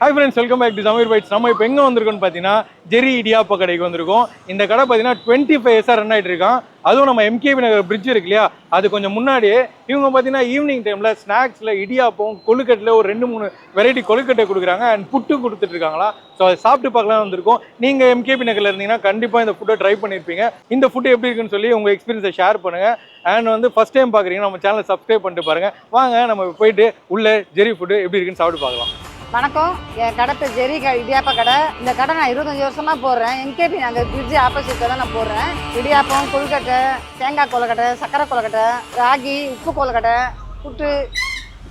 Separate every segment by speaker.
Speaker 1: Hi friends welcome back to Sameer bites நம்ம இப்போ எங்கே வந்திருக்கோம்னு பார்த்தீங்கன்னா ஜெரி இடியாப்ப கடைக்கு வந்திருக்கோம். இந்த கடை பார்த்தீங்கன்னா டுவெண்ட்டி ஃபைவ் இயர்ஸாக ரன் ஆகிட்டு இருக்கான். அதுவும் நம்ம எம்கேபி நகர் பிரிட்ஜ் இருக்கு இல்லையா? அது கொஞ்சம் முன்னாடியே இவங்க பார்த்தீங்கன்னா ஈவினிங் டைமில் ஸ்நாக்ஸில் இடியாப்பம் கொழுக்கட்டில் ஒரு ரெண்டு மூணு வெரைட்டி கொழுக்கட்டை கொடுக்குறாங்க அண்ட் புட்டு கொடுத்துட்டு இருக்காங்களா? ஸோ அதை சாப்பிட்டு பார்க்கலாம் வந்திருக்கோம். நீங்கள் எம்கேபி நகரில் இருந்தீங்கன்னா கண்டிப்பாக இந்த ஃபுட்டை ட்ரை பண்ணியிருப்பீங்க இந்த ஃபுட்டு எப்படி இருக்குன்னு சொல்லி உங்கள் எக்ஸ்பீரியன்ஸை ஷேர் பண்ணுங்கள் அண்ட் வந்து ஃபஸ்ட் டைம் பார்க்குறீங்கன்னா நம்ம சேனலை சப்ஸ்கிரைப் பண்ணிட்டு பாருங்கள் வாங்க நம்ம போயிட்டு உள்ள ஜெரி ஃபுட்டு எப்படி இருக்குன்னு சாப்பிட்டு பார்க்கலாம்.
Speaker 2: வணக்கம். என் கடை பேர் ஜெரி இடியாப்ப கடை. இந்த கடை நான் இருபத்தஞ்சி வருஷமா போடுறேன். என்கேபி நாங்கள் பிரிட்ஜ் ஆப்போசிட்டில் தான் நான் போடுறேன். இடியாப்பம் கொழுக்கட்டை தேங்காய் கொழுக்கட்டை சக்கரை கொழுக்கட்டை ராகி உப்பு கொழுக்கட்டை புட்டு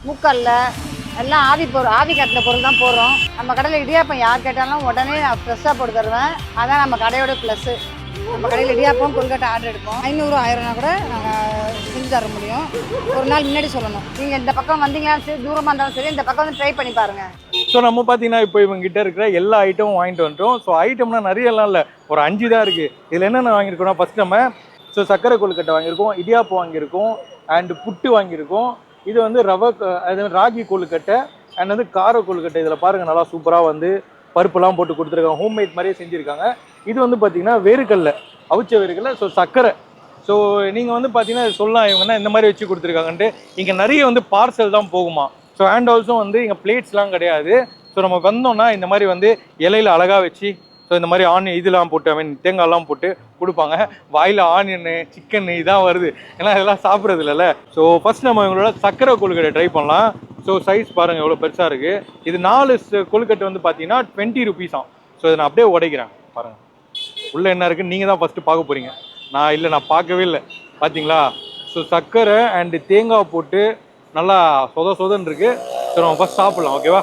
Speaker 2: முக்கல்ல எல்லாம் ஆவி பொருள் ஆவி கட்டின பொருள் தான் போடுறோம். நம்ம கடையில் இடியாப்பம் யார் கேட்டாலும் உடனே நான் ஃப்ரெஷ்ஷாக போட்டு தருவேன். அதான் நம்ம கடையோட ப்ளஸ்ஸு நம்ம கடையில் இடியாப்பம் கொழுக்கட்டை ஆர்டர் எடுப்போம். ஐநூறு ஆயிரம்னா கூட நாங்கள் செஞ்சு தர முடியும். ஒரு நாள் முன்னாடி சொல்லணும். நீங்கள் இந்த பக்கம் வந்தீங்கன்னா சரி தூரமாக இருந்தாலும் சரி இந்த பக்கம் வந்து ட்ரை பண்ணி பாருங்கள்
Speaker 1: ஸோ நம்ம பார்த்தீங்கன்னா இப்போ இவங்ககிட்ட இருக்கிற எல்லா ஐட்டமும் வாங்கிட்டு வந்துட்டோம். ஸோ ஐட்டம்னா நிறைய எல்லாம் இல்லை. ஒரு அஞ்சு தான் இருக்குது இதில் என்னென்ன வாங்கியிருக்கோம்னா ஃபஸ்ட் நம்ம ஸோ சர்க்கரை கொழுக்கட்டை வாங்கியிருக்கோம் இடியாப்பம் வாங்கியிருக்கோம் அண்டு புட்டு வாங்கியிருக்கோம். இது வந்து ரவை க- அது வந்து ராகி கொழுக்கட்டை அண்ட் வந்து கார கொழுக்கட்டை. இதில் பாருங்கள் நல்லா சூப்பராக வந்து பருப்புலாம் போட்டு கொடுத்துருக்காங்க. ஹோம்மேட் மாதிரியே செஞ்சுருக்காங்க. இது வந்து பார்த்தீங்கன்னா வேர்க்கடலை அவிச்ச வேர்க்கடலை ஸோ சக்கரை ஸோ நீங்கள் வந்து பார்த்தீங்கன்னா சொல்லலாம் இவங்கன்னா இந்த மாதிரி வச்சு கொடுத்துருக்காங்கன்ட்டு. இங்கே நிறைய வந்து பார்சல் தான் போகுமா. ஸோ அண்ட் ஆல்சோ வந்து இங்கே பிளேட்ஸ்லாம் கிடையாது. ஸோ நம்ம வந்தோம்னா இந்த மாதிரி வந்து இலையில அழகாக வச்சு ஸோ இந்த மாதிரி ஆனியன் இதெல்லாம் போட்டு ஐ மீன் தேங்காய்லாம் போட்டு கொடுப்பாங்க. வாயில் ஆனியன் சிக்கன் இதான் வருது. ஏன்னா இதெல்லாம் சாப்பிட்றது இல்லைல்ல ஸோ ஃபஸ்ட் நம்ம இவங்களோட சக்கரை கொழுக்கட்டை ட்ரை பண்ணலாம். ஸோ சைஸ் பாருங்கள் எவ்வளோ பெருசாக இருக்குது இது நாலு கொழுக்கட்டை வந்து பார்த்தீங்கன்னா டுவெண்ட்டி ருபீஸாம் ஸோ இதை நான் அப்படியே உடைக்கிறேன். பாருங்கள் உள்ளே என்ன இருக்குன்னு நீங்கள் தான் ஃபஸ்ட்டு பார்க்க போகிறீங்க நான் இல்லை நான் பார்க்கவே இல்லை. பார்த்தீங்களா ஸோ சர்க்கரை அண்டு தேங்காய் போட்டு நல்லா சொத சொதன்னு இருக்கு. ஸோ நம்ம ஃபஸ்ட் சாப்பிட்லாம். ஓகேவா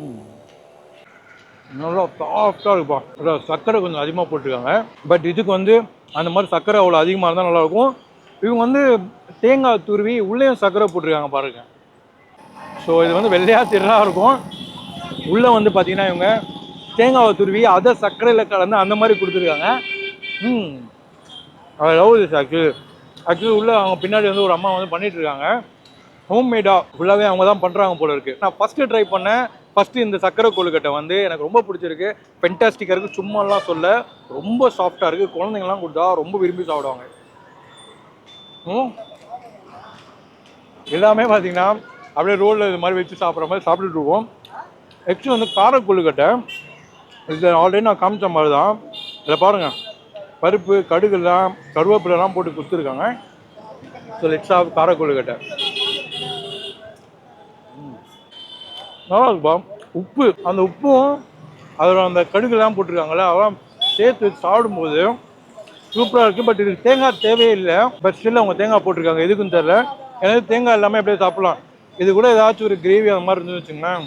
Speaker 1: ம். நல்லா சாஃப்டாக இருக்குப்பா. அதான் சர்க்கரை கொஞ்சம் அதிகமாக போட்டிருக்காங்க. பட் இதுக்கு வந்து அந்த மாதிரி சர்க்கரை அவ்வளோ அதிகமாக இருந்தால் நல்லாயிருக்கும். இவங்க வந்து தேங்காய் துருவி உள்ளேயும் சர்க்கரை போட்டிருக்காங்க பாருங்க. ஸோ இது வந்து வெள்ளையாக திருடாக இருக்கும். உள்ளே வந்து பார்த்தீங்கன்னா இவங்க தேங்காவை துருவி அதை சர்க்கரையில் கலந்து அந்த மாதிரி கொடுத்துருக்காங்க. ம். I love this actually actually உள்ள அவங்க பின்னாடி வந்து ஒரு அம்மா வந்து பண்ணிட்டு இருக்காங்க ஹோம்மேடாக ஃபுல்லாகவே அவங்க தான் பண்ணுறாங்க போல இருக்கு. நான் ஃபஸ்ட்டு ட்ரை பண்ணேன். ஃபஸ்ட்டு இந்த சக்கரை கொழுக்கட்டை வந்து எனக்கு ரொம்ப பிடிச்சிருக்கு. ஃபென்டாஸ்டிக்காக இருக்குது சும்மாலாம் சொல்ல ரொம்ப சாஃப்டாக இருக்குது குழந்தைங்கலாம் கொடுத்தா ரொம்ப விரும்பி சாப்பிடுவாங்க. ம். எல்லாமே பார்த்தீங்கன்னா அப்படியே ரோலில் இது மாதிரி வச்சு சாப்பிட்ற மாதிரி சாப்பிட்டுட்டு இருக்கோம் நெக்ஸ்ட் வந்து கார கொழுக்கட்டை இது ஆல்ரெடி நான் காமிச்ச மாதிரி தான். இதில் பாருங்கள் பருப்பு கடுகுலாம் கருவேப்பிலெல்லாம் போட்டு கொடுத்துருக்காங்க ஸோ லெட்ஸ் ஆஃப் கார நல்லா இருக்குப்பா. உப்பு. அந்த உப்பும் அதில் அந்த கடுகுலாம் போட்டிருக்காங்களே அதெல்லாம் சேர்த்து வச்சு சாப்பிடும்போது சூப்பராக இருக்குது பட் இதுக்கு தேங்காய் தேவையே இல்லை. பட் ஸ்டில் அவங்க தேங்காய் போட்டிருக்காங்க. எதுக்குன்னு தெரில ஏன்னா தேங்காய் எல்லாமே அப்படியே சாப்பிடலாம். இது கூட ஏதாச்சும் ஒரு கிரேவி அந்த மாதிரி இருந்துன்னு வச்சுங்களேன்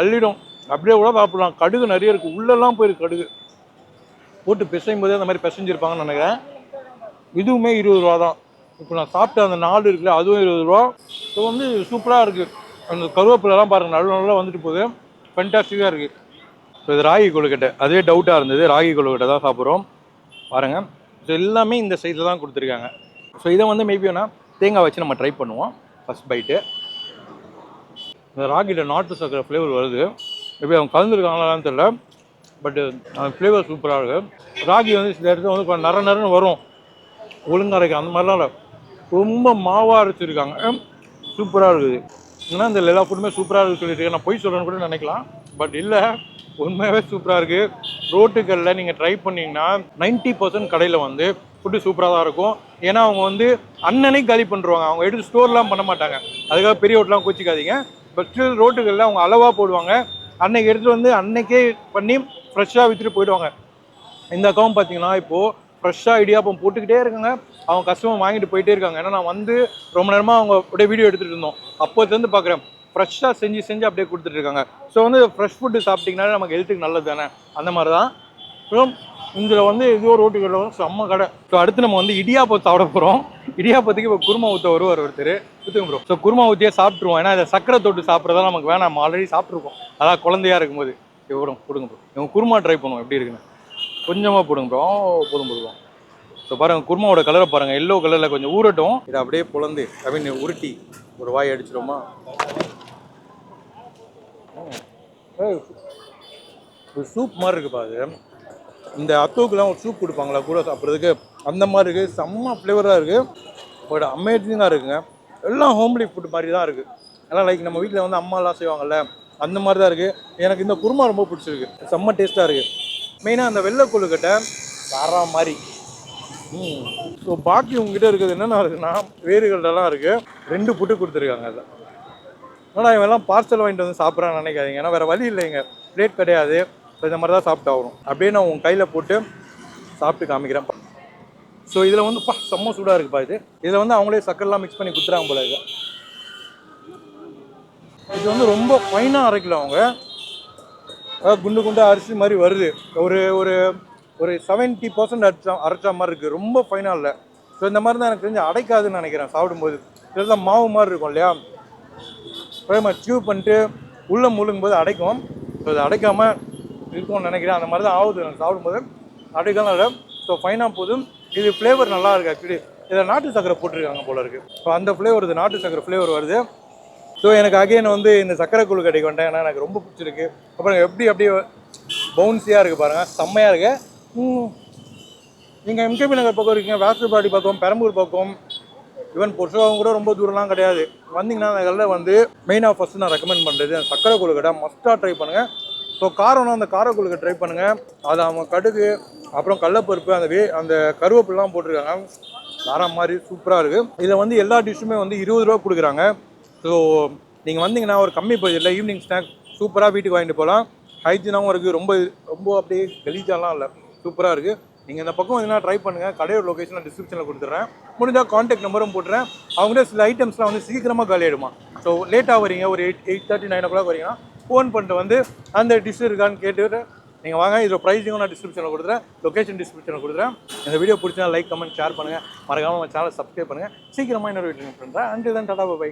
Speaker 1: அள்ளிடும். அப்படியே கூட சாப்பிடலாம். கடுகு நிறைய இருக்குது உள்ளெல்லாம் போயிருக்கு கடுகு. போட்டு பிசையும் போதே அந்த மாதிரி பிசைஞ்சிருப்பாங்கன்னு நினைக்கிறேன். இதுவுமே இருபது ரூபா தான். இப்போ நான் சாப்பிட்ட அந்த நாள் இருக்குல்ல அதுவும் இருபது ரூபா. ஸோ வந்து சூப்பராக இருக்குது அந்த கருவேப்பிலெல்லாம் பாருங்கள் நல்ல நல்லா வந்துட்டு போகுது. ஃபென்டாஸ்டிக்காக இருக்குது ஸோ இது ராகி கொழுக்கட்டை அதுவே டவுட்டாக இருந்தது. ராகி கொழுக்கட்டை தான் சாப்பிட்றோம். பாருங்கள் ஸோ எல்லாமே இந்த சைஸில் தான் கொடுத்துருக்காங்க. ஸோ இதை வந்து மேபி வேணால் தேங்காய் வச்சு நம்ம ட்ரை பண்ணுவோம். ஃபஸ்ட் பைட்டு இந்த ராகிட்ட நாட்டு சக்கரை ஃப்ளேவர் வருது. எப்படி அவங்க கலந்துருக்காங்களான்னு தெரியல. பட்டு அந்த ஃப்ளேவர் சூப்பராக இருக்குது ராகி வந்து சில இடத்துல வந்து கொஞ்சம் நர நரன்னு வரும். ஒழுங்கா இருக்கு அந்த மாதிரிலாம் இல்லை. ரொம்ப மாவாக அரைச்சிருக்காங்க. சூப்பராக இருக்குது. ஏன்னா இந்த எல்லா ஃபுட்டுமே சூப்பராக இருக்குது சொல்லிட்டு நான் பொய் சொல்கிறேன்னு கூட நினைக்கலாம். பட் இல்லை உண்மையாகவே சூப்பராக இருக்குது ரோட்டுகளில் நீங்கள் ட்ரை பண்ணீங்கன்னா 90% பர்சன்ட் கடையில் வந்து ஃபுட்டு சூப்பராக தான் இருக்கும். ஏன்னா அவங்க வந்து அன்னன்னைக்கு காலி பண்ணுருவாங்க அவங்க எடுத்து ஸ்டோர்லாம் பண்ண மாட்டாங்க. அதுக்காக பெரிய ஹோட்டலாம் கோச்சிக்காதீங்க. பட் ஸ்டில் ரோட்டுகளில் அவங்க அளவாக போடுவாங்க. அன்னைக்கு எடுத்துகிட்டு வந்து அன்னைக்கே பண்ணி ஃப்ரெஷ்ஷாக விற்றுட்டு போயிடுவாங்க. இந்த அக்கௌண்ட் பார்த்தீங்கன்னா இப்போது ஃப்ரெஷ்ஷாக இடியாப்பம் போட்டுக்கிட்டே இருக்காங்க. அவங்க கஸ்டமர் வாங்கிட்டு போயிட்டே இருக்காங்க. ஏன்னா நான் வந்து ரொம்ப நேரமாக அவங்க அப்படியே வீடியோ எடுத்துகிட்டு இருந்தோம். அப்போதுலேருந்து பார்க்குறேன் ஃப்ரெஷ்ஷாக செஞ்சு செஞ்சு அப்படியே கொடுத்துட்டு இருக்காங்க. ஸோ வந்து ஃப்ரெஷ் ஃபுட்டு சாப்பிட்டிங்கனாலே நமக்கு ஹெல்த்துக்கு நல்லது தானே? அந்த மாதிரி தான் அப்புறம் இதில் வந்து இதோ ரோட்டு கடை வந்து செம்ம கடை. ஸோ அடுத்து நம்ம வந்து இடியாப்பம் சாப்பிட போகிறோம் இடியாப்பத்துக்கு இப்போ குருமா ஊற்ற வருவார் ஒருத்தர். ஊற்றுங்க ப்ரோ ஸோ குருமா ஊற்றியே சாப்பிட்ருவோம் ஏன்னா இதை சக்கரை தொட்டு சாப்பிட்றதா நமக்கு வேணாம். நம்ம ஆல்ரெடி சாப்பிட்ருக்கோம் அதான் குழந்தையா இருக்கும்போது. எவ்வளோ கொடுங்க ப்ரோ இவங்க குருமா ட்ரை பண்ணுவோம். எப்படி இருக்குன்னு. கொஞ்சமாக போடுங்க ப்ரோ போதும் போதும் ஸோ பாருங்க குருமாவோட கலரை பாருங்க. எல்லோ கலரில் கொஞ்சம் ஊறட்டும். இதை அப்படியே புலந்து ஐ மீன் உருட்டி ஒரு வாய் அடிச்சிருமா ஒரு சூப் மாதிரி இருக்குப்பா அது. இந்த அத்தோக்கெலாம் ஒரு சூப் கொடுப்பாங்களா? கூட சாப்பிட்றதுக்கு அந்த மாதிரி இருக்குது செம்ம ஃப்ளேவராக இருக்குது பட் அமேசிங்காக இருக்குங்க. எல்லாம் ஹோம்லி ஃபுட் மாதிரி தான் இருக்குது எல்லாம் லைக் நம்ம வீட்டில் வந்து அம்மாலாம் செய்வாங்கல்ல அந்த மாதிரி தான் இருக்குது எனக்கு இந்த குருமா ரொம்ப பிடிச்சிருக்கு. செம்ம டேஸ்ட்டாக இருக்குது மெயினாக அந்த வெள்ளை கொழுக்கட்டை வேற மாதிரி. ம். ஸோ பாக்கி உங்ககிட்ட இருக்கிறது என்னென்ன இருக்குன்னா வேறுகள்லாம் இருக்குது ரெண்டு புட்டு கொடுத்துருக்காங்க அதில் ஆனால் இவெல்லாம் பார்சல் வாங்கிட்டு வந்து சாப்பிட்றான்னு நினைக்காதீங்க. ஏன்னா வேறு வழி இல்லைங்க. பிளேட் கிடையாது. ஸோ இந்த மாதிரி தான் சாப்பிட்டு ஆகணும். அப்படியே நான் உங்கள் கையில் போட்டு சாப்பிட்டு காமிக்கிறேன். ஸோ இதில் வந்து பா செம்ம சூடாக இருக்குப்பா இது. இதில் வந்து அவங்களே சக்கரெலாம் மிக்ஸ் பண்ணி குத்துறாங்க போல இது. இது வந்து ரொம்ப ஃபைனாக அரைக்கல அவங்க. அதாவது குண்டு குண்டாக அரிசி மாதிரி வருது. ஒரு ஒரு ஒரு செவன்ட்டி பர்சன்ட் அரைச்சா அரைச்ச மாதிரி இருக்குது ரொம்ப ஃபைனாக இல்லை. ஸோ இந்த மாதிரி தான் எனக்கு தெரிஞ்சு அடைக்காதுன்னு நினைக்கிறேன் சாப்பிடும்போது. இதெல்லாம் மாவு மாதிரி இருக்கும் இல்லையா? அதே மாதிரி டியூப் பண்ணிட்டு உள்ளே முழுங்கும் போது அடைக்கும். ஸோ அதை அடைக்காமல் இருக்கும்னு நினைக்கிறேன். அந்த மாதிரி தான் ஆகுது. நான் சாப்பிடும்போது அடைக்கலாம் இல்லை. ஸோ ஃபைனாக போதும் இது ஃப்ளேவர் நல்லா இருக்குது ஆக்சுவலி இதில் நாட்டு சக்கரை போட்டிருக்காங்க போல இருக்குது ஸோ அந்த ஃப்ளேவர் இது நாட்டு சக்கரை ஃப்ளேவர் வருது. ஸோ எனக்கு அகைன் வந்து இந்த சக்கரை குழு கடைக்கு வந்துட்டேன் ஏன்னா எனக்கு ரொம்ப பிடிச்சிருக்கு. அப்புறம் எப்படி அப்படியே பவுன்ஸியாக இருக்குது பாருங்கள் செம்மையாக இருக்கு. நீங்கள் எம்கேபி நகர் பக்கம் இருக்கீங்க. வேஸ்டர்பாடி பக்கம் பெரம்பூர் பக்கம். ஈவன் பொருஷாவும் கூட ரொம்ப தூரம்லாம் கிடையாது. வந்தீங்கன்னா அந்த கடையில் வந்து மெயினாக ஃபஸ்ட்டு நான் ரெக்கமெண்ட் பண்ணுறது சக்கரை சக்கரை கடை. மஸ்ட்டாக ட்ரை பண்ணுங்கள் ஸோ காரம்னா அந்த காரக்குழுக்கு ட்ரை பண்ணுங்கள் அது அவங்க கடுகு அப்புறம் கடலப்பருப்பு அந்த வே அந்த கருவேப்பிலாம் போட்டிருக்காங்க. காரம் மாதிரி சூப்பராக இருக்குது இதில் வந்து எல்லா டிஷ்ஷுமே வந்து இருபது ரூபா கொடுக்குறாங்க. ஸோ நீங்கள் வந்தீங்கன்னா ஒரு கம்மி பட்ஜெட்டில் ஈவினிங் ஸ்நாக்ஸ் சூப்பராக வீட்டுக்கு வாங்கிட்டு போகலாம் ஹைஜீனாகவும் இருக்குது ரொம்ப ரொம்ப அப்படியே கலீஜாலாம் இல்லை. சூப்பராக இருக்குது நீங்கள் இந்த பக்கம் வந்தீங்கன்னா ட்ரை பண்ணுங்கள் கடையோட லொக்கேஷன் டிஸ்கிரிப்ஷனில் கொடுத்துட்றேன் முடிஞ்சால் காண்டாக்ட் நம்பரும் போட்டுறேன். அவங்ககிட்ட சில ஐட்டம்ஸ்லாம் வந்து சீக்கிரமாக காலி ஆகிடுமா ஸோ லேட்டாக வரீங்க. ஒரு eight eight thirty nine o'clock வரீங்கன்னா ஃபோன் பண்ணிட்டு வந்து அந்த டிஷ் இருக்கான்னு கேட்டுட்டு நீங்கள் வாங்க. இதில் ப்ரைஸிங்கும் நான் டிஸ்கிரிப்ஷனில் கொடுத்துறேன். லொக்கேஷன் டிஸ்கிரிப்ஷனில் கொடுத்துறேன். இந்த வீடியோ பிடிச்சா லைக் கமெண்ட் ஷேர் பண்ணுங்கள் மறக்காமல் சேனல் சப்ஸ்கிரைப் பண்ணுங்கள் சீக்கிரமாக இன்னொரு வீடியோ பண்ணுறேன் அண்ட் தான் டாடா பை